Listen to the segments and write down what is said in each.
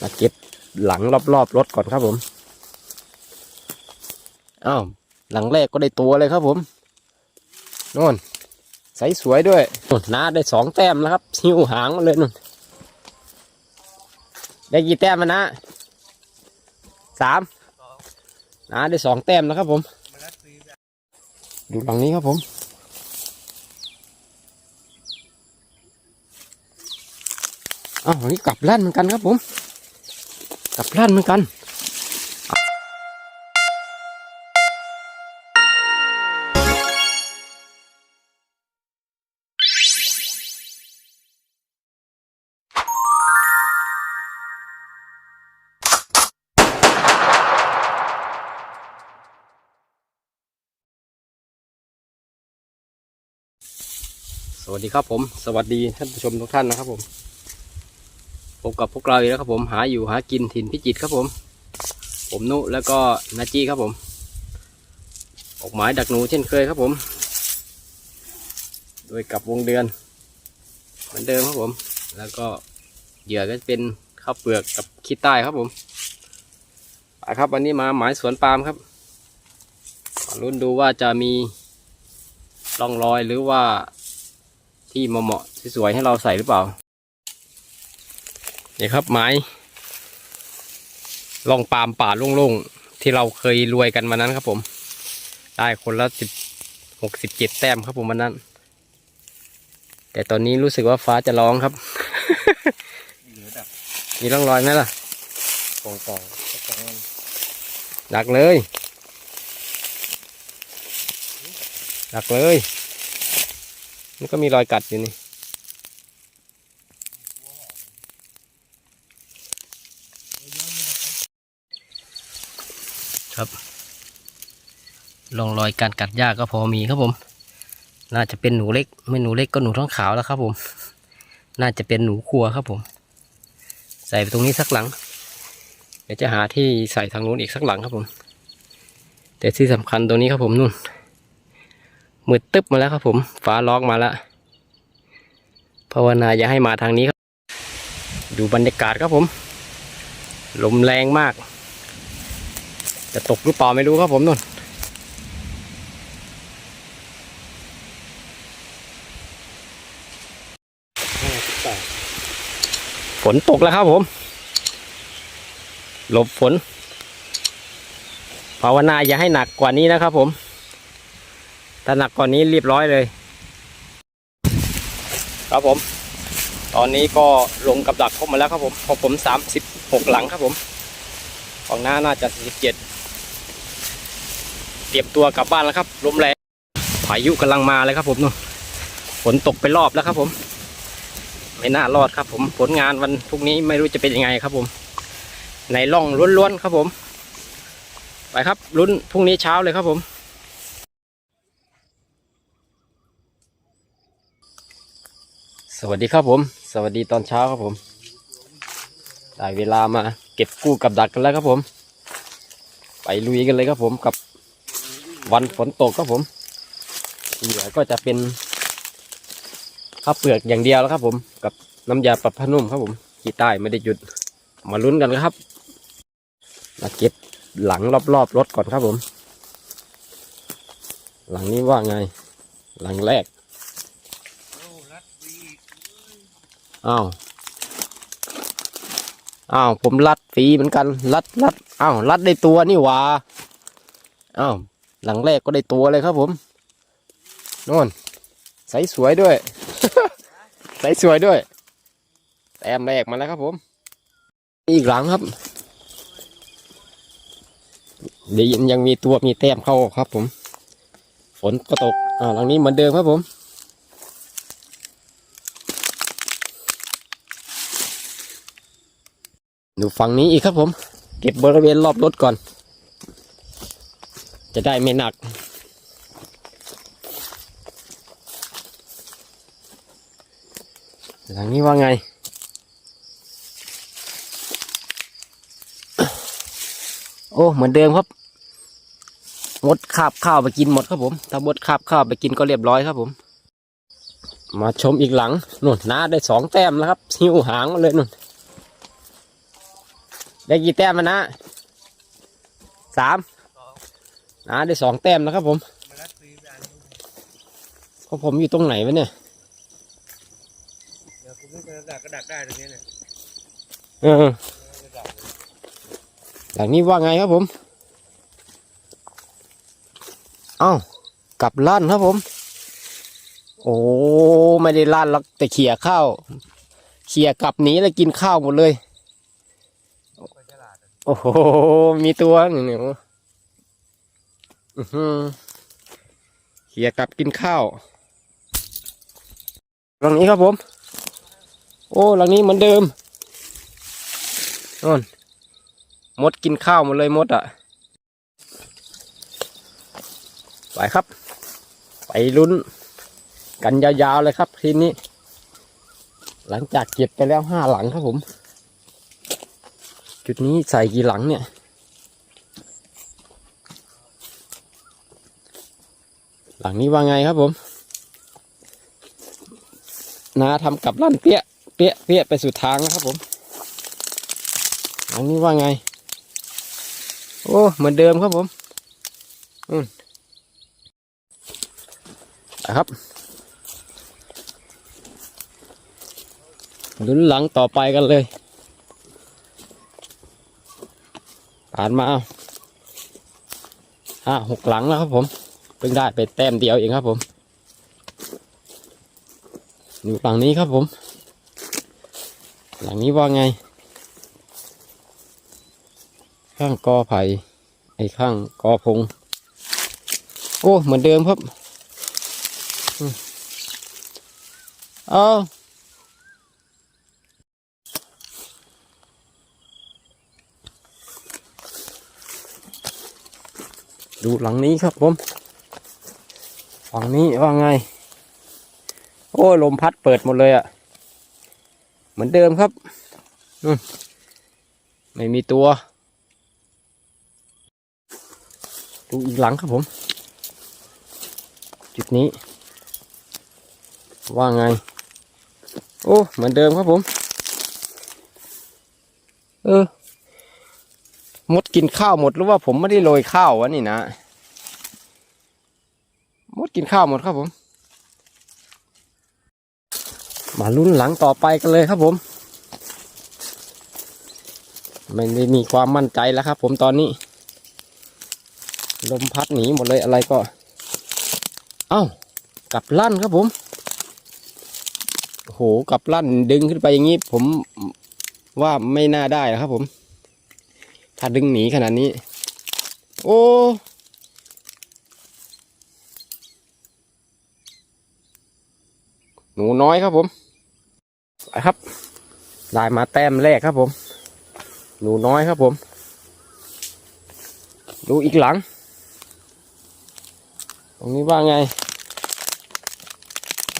มาเก็บหลังรอบๆรถก่อนครับผมอ้าวหลังแรกก็ได้ตัวเลยครับผมโน่นใสสวยด้วยน้าได้สองแต้มแล้วครับหิวหางมาเลยนู่นได้กี่แต้มมานะสามน้าได้สองแต้มแล้วครับผม ดูหลังนี้ครับผม อ้าวอันนี้กลับล้านเหมือนกันครับผม กับล้านเหมือนกันสวัสดีครับผม สวัสดีท่านผู้ชมทุกท่านนะครับผม พบกับพวกเราอีกแล้วครับผมหาอยู่หากินถิ่นพิจิตครับผม ผมนุแล้วก็นาจีครับผม ออกหมายดักหนูเช่นเคยครับผม โดยกับวงเดือน เหมือนเดิมครับผม แล้วก็เหยื่อก็เป็นข้าวเปลือกกับขี้ใต้ครับผมไปครับวันนี้มาหมายสวนปาล์มครับมาลุ้นดูว่าจะมีร่องรอยหรือว่าที่เหมาะๆสวยๆให้เราใส่หรือเปล่า นี่ครับไม้ล่องปาล์มป่าโล่งๆ ที่เราเคยรวยกันวันนั้นครับผม ได้คนละสิบหกสิบเจ็ดแต้มครับผมวันนั้น แต่ตอนนี้รู้สึกว่าฟ้าจะร้องครับ มีร่องรอยไหมล่ะกองกองกองมันดักเลยดักเลย มันก็มีรอยกัดอยู่นี่ ครับร่องรอยการกัดหญ้าก็พอมีครับผม น่าจะเป็นหนูเล็ก ไม่หนูเล็กก็หนูท้องขาวแล้วครับผม น่าจะเป็นหนูครัวครับผม ใส่ไปตรงนี้สักหลัง เดี๋ยวจะหาที่ใส่ทางนู้นอีกสักหลังครับผม แต่ที่สำคัญตรงนี้ครับผมนู่นมืดตึ๊บมาแล้วครับผม ฟ้าล็อกมาแล้วภาวนาอย่าให้มาทางนี้ครับ ดูบรรยากาศครับผม ลมแรงมาก จะตกหรือเปล่าไม่รู้ครับผมนู่นห้าสิบแปดฝนตกแล้วครับผม หลบฝน ภาวนาอย่าให้หนักกว่านี้นะครับผม ถ้าหนักกว่านี้เรียบร้อยเลย ครับผม ตอนนี้ก็ลงกับดักเข้ามาแล้วครับผมของผมสามสิบหกหลังครับผม ของหน้าน่าจะสี่สิบ เตรียมตัวกลับบ้านแล้วครับลมแรงพายุกำลังมาเลยครับผมนู่นฝนตกไปรอบแล้วครับผม ไม่น่ารอดครับ ผมผลงานวันพรุ่งนี้ไม่รู้จะเป็นยังไงครับผม ในร่องล้วนๆครับผม ไปครับลุ้นพรุ่งนี้เช้าเลยครับผมสวัสดีครับผม สวัสดีตอนเช้าครับผมได้เวลามาเก็บกู้กับดักกันแล้วครับผม ไปลุยกันเลยครับผมกับ วันฝนตกครับผมเหลือก็จะเป็นข้าวเปลือกอย่างเดียวแล้วครับผม กับน้ำยาปรับผ้านุ่มครับผมกีใต้ไม่ได้หยุดมาลุ้นกันครับมาเก็บหลังรอบๆรถก่อนครับผม หลังนี้ว่าไง หลังแรกอ้าวอ้าวผมรัดฟีเหมือนกัน รัดรัดอ้าวรัดได้ตัวนี่หว่าอ้าว หลังแรกก็ได้ตัวเลยครับผมน่นใสสวยด้วย ใสสวยด้วย แต้มแรกมาแล้วครับผมอีกหลังครับ เดี๋ยวยังมีตัวมีแต้มเข้าครับผม ฝนก็ตกอ่าหลังนี้เหมือนเดิมครับผมดูฝั่งนี้อีกครับผม เก็บบริเวณรอบรถก่อน จะได้ไม่หนักหลังนี้ว่าไง โอ้เหมือนเดิมครับมดคาบข้าวไปกินหมดครับผม ถ้ามดคาบข้าวไปกินก็เรียบร้อยครับผม มาชมอีกหลังนู่นน้าได้สองแต้มแล้วครับหิวหางมาเลยนู่น ได้กี่แต้มแล้วนะสาม นะได้สองแต้มแล้วครับผมมารัดฟรีไปอันนู้นเพราะผมอยู่ตรงไหนวะเนี่ยเดี๋ยวคุณไม่ไปดักก็ดักได้ตรงนี้เนี่ยเออไม่ดักเลยหลังนี้ว่าไงครับผม เอ้ากลับลั่นครับผม โอ้ไม่ได้ลั่นหรอกแต่เขี่ยข้าวเขี่ยกลับหนีแล้วกินข้าวหมดเลยไปฉลาดอะโอ้โห มีตัวหนึ่งเนี่ยอื้อหือ เขี่ยกลับกินข้าวหลังนี้ครับผม โอ้หลังนี้เหมือนเดิมนนมดกินข้าวหมดเลยมดอะ ไปครับ ไปลุ้น กันยาวๆเลยครับทีนี้ หลังจากเก็บไปแล้วห้าหลังครับผม จุดนี้ใส่กี่หลังเนี่ย หลังนี้ว่าไงครับผมนาทำกับลั่นเปี้ย เปี้ย เปี้ย ไปสุดทางแล้วครับผม หลังนี้ว่าไง โอ้ เหมือนเดิมครับผม อืมนะครับลุ้นหลังต่อไปกันเลยผ่านมาห้าหกหลังแล้วครับผม เพิ่งได้ไปแต้มเดียวเองครับผม อยู่ฝั่งนี้ครับผม หลังนี้ว่าไง ข้างกอไผ่ไอ้ข้างกอพง โอ้เหมือนเดิมครับอืมเอาดูหลังนี้ครับผม ฝั่งนี้ว่าไง โอ้ลมพัดเปิดหมดเลยอะ่ะ เหมือนเดิมครับไม่มีตัว ดูอีกหลังครับผม จุดนี้ ว่าไง โอ้ เหมือนเดิมครับผม เออมดกินข้าวหมดหรือว่าผมไม่ได้โรยข้าววะนี่นะ กินข้าวหมดครับผม มาลุ้นหลังต่อไปกันเลยครับผม ไม่ได้มีความมั่นใจแล้วครับ ผมตอนนี้ ลมพัดหนีหมดเลยอะไรก็ เอ้ากลับลั่นครับผมโหกลับลั่นดึงขึ้นไปอย่างนี้ ผมว่าไม่น่าได้ครับผม ถ้าดึงหนีขนาดนี้ โอ้ นูน้อยครับผมไปครับ ได้มาแต้มแรกครับผม หนูน้อยครับผม ดูอีกหลัง ตรงนี้ว่าไง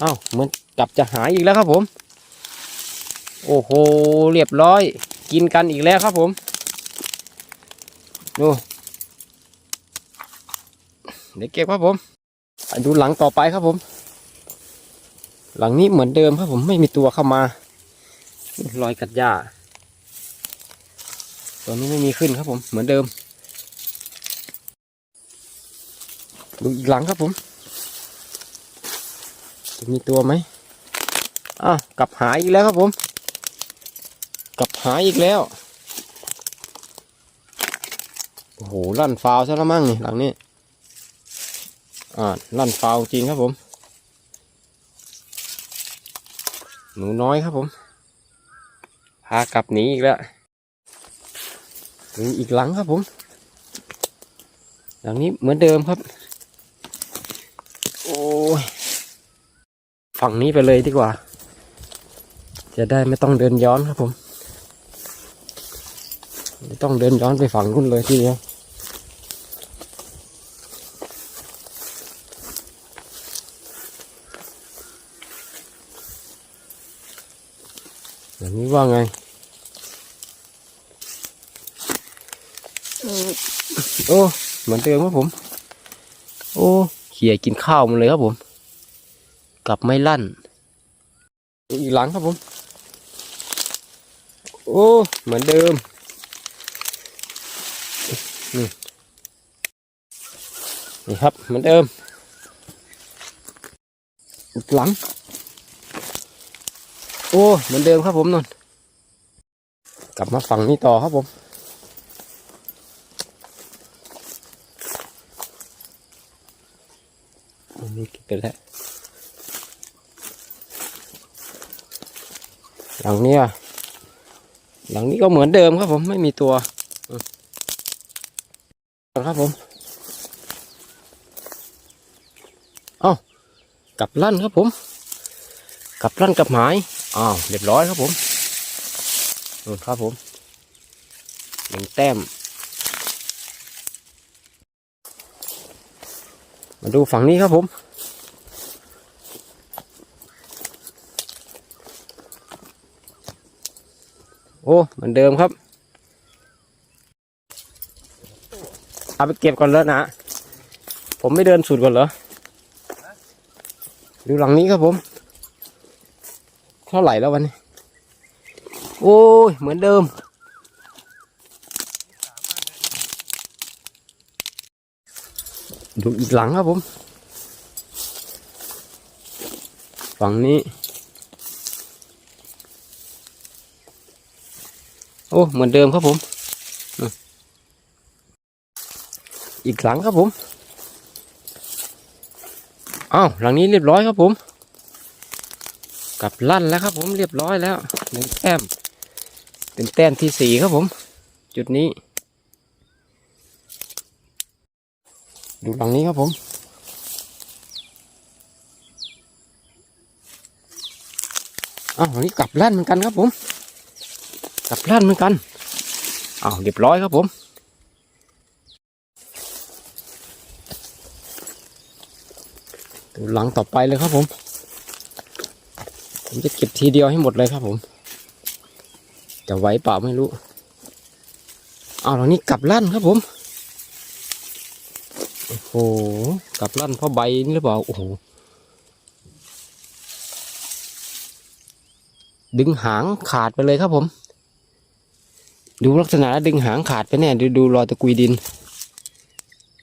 เอ้าเหมือนกลับจะหายอีกแล้วครับผม โอ้โห เรียบร้อย กินกันอีกแล้วครับผม ดู เดี๋ยวเก็บครับผม ดูหลังต่อไปครับผม หลังนี้เหมือนเดิมครับผมไม่มีตัวเข้ามา รอยกัดหญ้าตัวนี้ไม่มีขึ้นครับผมเหมือนเดิมดูอีกหลังครับผม จะมีตัวไหมอ้าวกลับหายอีกแล้วครับผม กลับหายอีกแล้วโอ้โหลั่นฟาวซะล้วมั้งนี่หลังนี้อ่าลั่นฟาวจริงครับผม หนูน้อยครับผม พากลับหนีอีกแล้วดูอีกหลังครับผม หลังนี้เหมือนเดิมครับ โอ้ย ฝั่งนี้ไปเลยดีกว่า จะได้ไม่ต้องเดินย้อนครับผม ไม่ต้องเดินย้อนไปฝั่งนู้นเลยทีเดียว อย่างนี้ว่าไงโอ้เหมือนเดิมครับผม โอ้เขี่ยกินข้าวหมันเลยครับผม กลับไม่ลั่น อีกหลังครับผม โอ้เหมือนเดิมนี่นี่ครับเหมือนเดิมอีกหลัง โอ้เหมือนเดิมครับผมนนกลับมาฝั่งนี้ต่อครับผมอันนี้เก็บไปแล้วหลังนี้อะหลังนี้ก็เหมือนเดิมครับผมไม่มีตัวครับผม เอ้ากลับลั่นครับผม กลับลั่นกลับหมาย อ้าวเรียบร้อยครับผมนู่นครับผมหนึ่งแต้ม มาดูฝั่งนี้ครับผม โอ้เหมือนเดิมครับ เอาไปเก็บก่อนแล้วนะ ผมไม่เดินสุดก่อนเหรอ ดูหลังนี้ครับผม เท่าไหร่แล้ววันนี้ โอ้ย เหมือนเดิม ดูอีกหลังครับผม ฝั่งนี้ โอ้ เหมือนเดิมครับผม อีกหลังครับผม อ้าว หลังนี้เรียบร้อยครับผม กลับลั่นแล้วครับ ผมเรียบร้อยแล้วหนึ่งแต้มเป็นแต้มที่สี่ครับผม จุดนี้ ดูหลังนี้ครับผมอ้าวหลังนี้กลับลั่นเหมือนกันครับผม กลับลั่นเหมือนกันอ้าวเรียบร้อยครับผมดูหลังต่อไปเลยครับผม ผมจะเก็บทีเดียวให้หมดเลยครับผมจะไหวเปล่าไม่รู้ เอาวหลังนี้กลับลั่นครับผม โอ้โห กลับลั่นเพราะใบนี่หรือเปล่า โอ้โห ดึงหางขาดไปเลยครับผม ดูลักษณะดึงหางขาดไปแน่ ดูดูรอยตะกุยดิน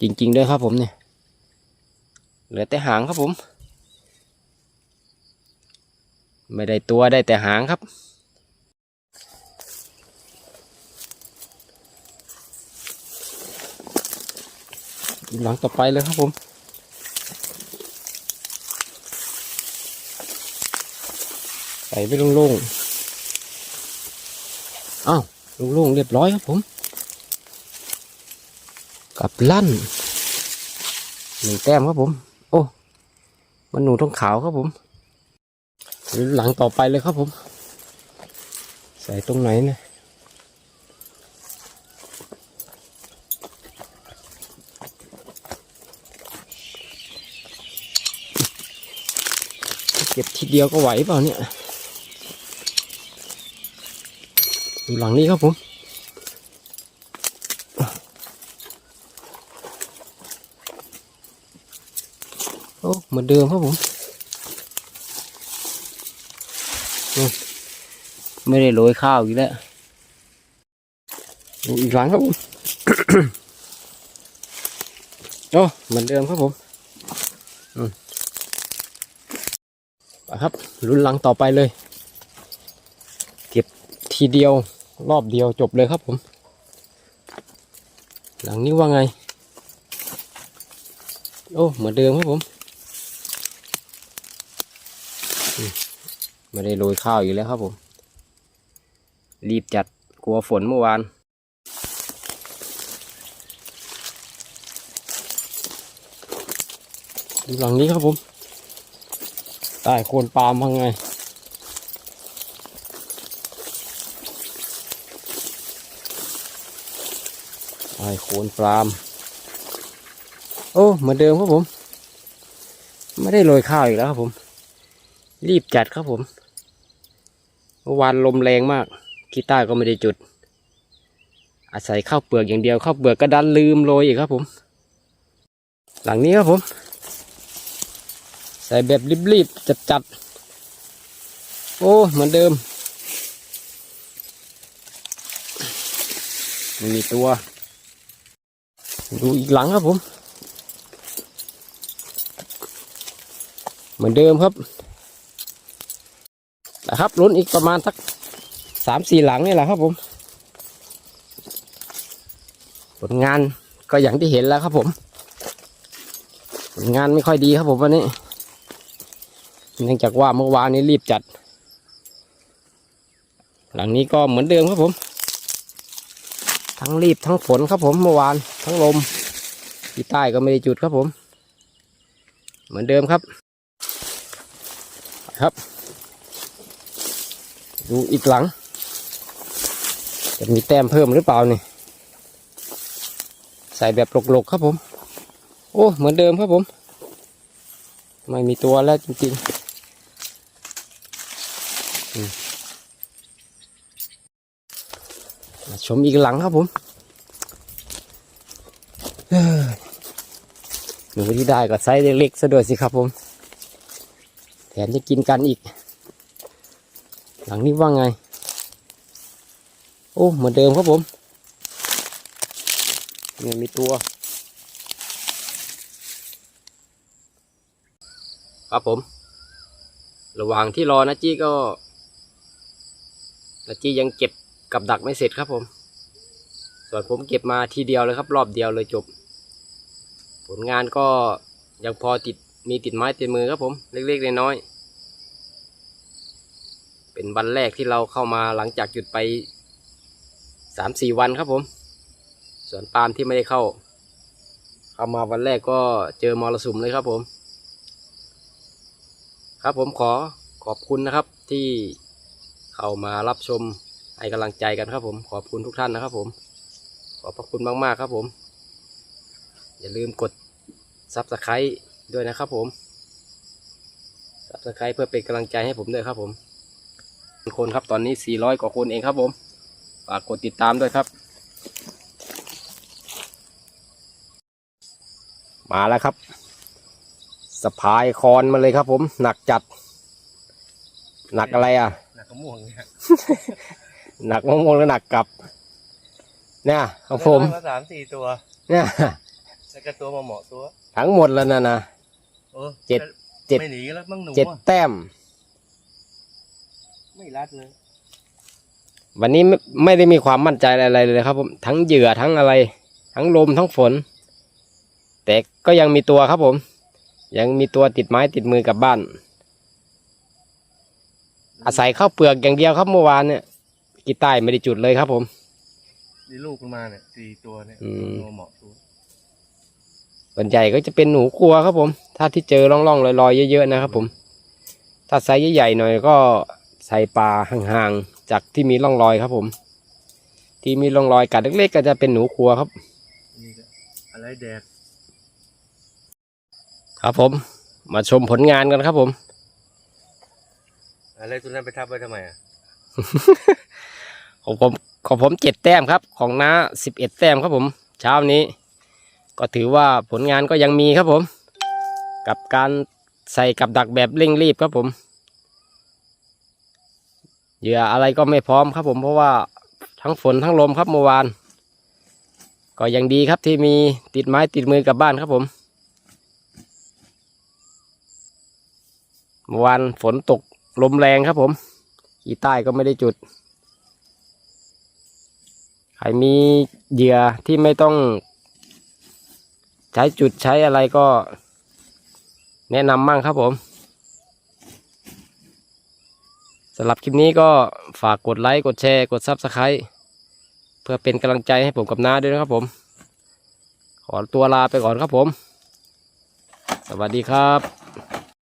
จริงๆด้วยครับผมเนี่ย เหลือแต่หางครับผม ไม่ได้ตัวได้แต่หางครับ หลังต่อไปเลยครับผมใส่ไปโล่งๆอ้าวโล่งๆเรียบร้อยครับผมกลับลั่นหนึ่งแต้มครับผม โอ้ มันหนูทองขาวครับผม หลังต่อไปเลยครับผม ใส่ตรงไหนเนี่ยเก็บทีเดียวก็ไหวเปล่าเนี่ยดูหลังนี้ครับผมโอ้เหมือนเดิมครับผมอืม ไม่ได้โรยข้าวอีกแล้วดูอีกหลังครับผมโอ้เหมือนเดิมครับผมครับลุ้นหลังต่อไปเลย เก็บทีเดียวรอบเดียวจบเลยครับผม หลังนี้ว่าไง โอ้เหมือนเดิมครับผมอืมไม่ได้โรยข้าวอยู่แล้วครับผม รีบจัดกลัวฝนเมื่อวานดูหลังนี้ครับผมใต้โคนปาล์มว่าไงใต้โคนปาล์มโอ้เหมือนเดิมครับผม ไม่ได้โรยข้าวอีกแล้วครับผม รีบจัดครับผมเมื่อวานลมแรงมาก กีตาร์ก็ไม่ได้จุด อาศัยข้าวเปลือกอย่างเดียวข้าวเปลือกก็ดันลืมโรยอีกครับผม หลังนี้ครับผม ใส่แบบรีบๆจัดๆโอ้เหมือนเดิมไม่มีตัว ดูอีกหลังครับผม เหมือนเดิมครับนะครับลุ้นอีกประมาณสัก สามสี่หลังนี่แหละครับผม ผลงานก็อย่างที่เห็นแล้วครับผม ผลงานไม่ค่อยดีครับผมวันนี้ เนื่องจากว่าเมื่อวานนี้รีบจัด หลังนี้ก็เหมือนเดิมครับผม ทั้งรีบทั้งฝนครับผมเมื่อวานทั้งลม ที่ใต้ก็ไม่ได้จุดครับผม เหมือนเดิมครับครับ ดูอีกหลัง จะมีแต้มเพิ่มหรือเปล่านี่ ใส่แบบหลกๆครับผม โอ้เหมือนเดิมครับผม ไม่มีตัวแล้วจริงๆมาชมอีกหลังครับผมหนูที่ได้ก็ไซส์เล็กๆซะด้วยสิครับผม แถมจะกินกันอีก หลังนี้ว่าไง อ้เหมือนเดิมครับผมยังมีตัว ครับผม ระหว่างที่รอนะจี้ก็นะจี้ยังเก็บกับดักไม่เสร็จครับผม ส่วนผมเก็บมาทีเดียวเลยครับ รอบเดียวเลยจบ ผลงานก็ยังพอติดมีติดไม้ติดมือครับผม เล็กๆน้อยๆเป็นวันแรกที่เราเข้ามาหลังจากหยุดไป สามสี่วันครับผมส่วนปาล์มที่ไม่ได้เข้า เข้ามาวันแรกก็เจอมรสุมเลยครับผม ครับผมขอขอบคุณนะครับที่เข้ามารับชมให้กำลังใจกันครับผมขอบคุณทุกท่านนะครับผม ขอบพระคุณมาก ๆ ครับผม อย่าลืมกดซับสไครต์ด้วยนะครับผมซับสไครต์เพื่อเป็นกำลังใจให้ผมด้วยครับผมคนครับตอนนี้ 400 กว่าคนเองครับผม ฝากกดติดตามด้วยครับ มาแล้วครับสะพายคอนมาเลยครับ ผม หนักจัด หนักอะไรอะหนักกระม่วงเนี่ยหนักมะม่วงแล้วหนักกลับ เนี่ยของผมได้มาสามสี่ตัว เนี่ยแล้วก็ตัวมาเหมาะตัว ทั้งหมดแล้วนะนะเออเจ็ดเจ็ดไม่หนีแล้วมั้งหนูเจ็ดอะแต้ม ไม่รัดเลย วันนี้ไม่ไม่ได้มีความมั่นใจอะไรเลยครับผมทั้งเหยื่อทั้งอะไร ทั้งลมทั้งฝน แต่ก็ยังมีตัวครับผม ยังมีตัวติดไม้ติดมือกลับบ้าน อาศัยข้าวเปลือกอย่างเดียวครับเมื่อวานเนี่ยกีใต้ไม่ได้จุดเลยครับผมนี่ลูกมันมาเนี่ยสี่ตัวเนี่ยอืมตัวเหมาะตัวส่วนใหญ่ก็จะเป็นหนูครัวครับผม ถ้าที่เจอร่องๆลอยๆเยอะๆนะครับผม ถ้าไซส์ใหญ่ๆหน่อยก็ใส่ปลาห่างๆ จากที่มีร่องรอยครับผม ที่มีร่องรอยกัดเล็กๆก็จะเป็นหนูครัวครับนี่ก็อะไรแดดครับผม มาชมผลงานกันครับผม อะไรตัวนั้นไปทับไว้ทำไมอะ ของผมของผมเจ็ดแต้มครับ ของน้าสิบเอ็ดแต้มครับผม เช้านี้ ก็ถือว่าผลงานก็ยังมีครับผม กับการใส่กับดักแบบเร่งรีบครับผม เหยื่ออะไรก็ไม่พร้อมครับผมเพราะว่าทั้งฝนทั้งลมครับเมื่อวาน ก็ยังดีครับที่มีติดไม้ติดมือกลับบ้านครับผมเมื่อวานฝนตกลมแรงครับผมอีใต้ก็ไม่ได้จุดใครมีเหยื่อที่ไม่ต้อง ใช้จุดใช้อะไรก็ แนะนำมั่งครับผม สำหรับคลิปนี้ก็ฝากกดไลค์กดแชร์กดซับสไครต์เพื่อเป็นกำลังใจให้ผมกับน้าด้วยนะครับผม ขอตัวลาไปก่อนครับผม สวัสดีครับ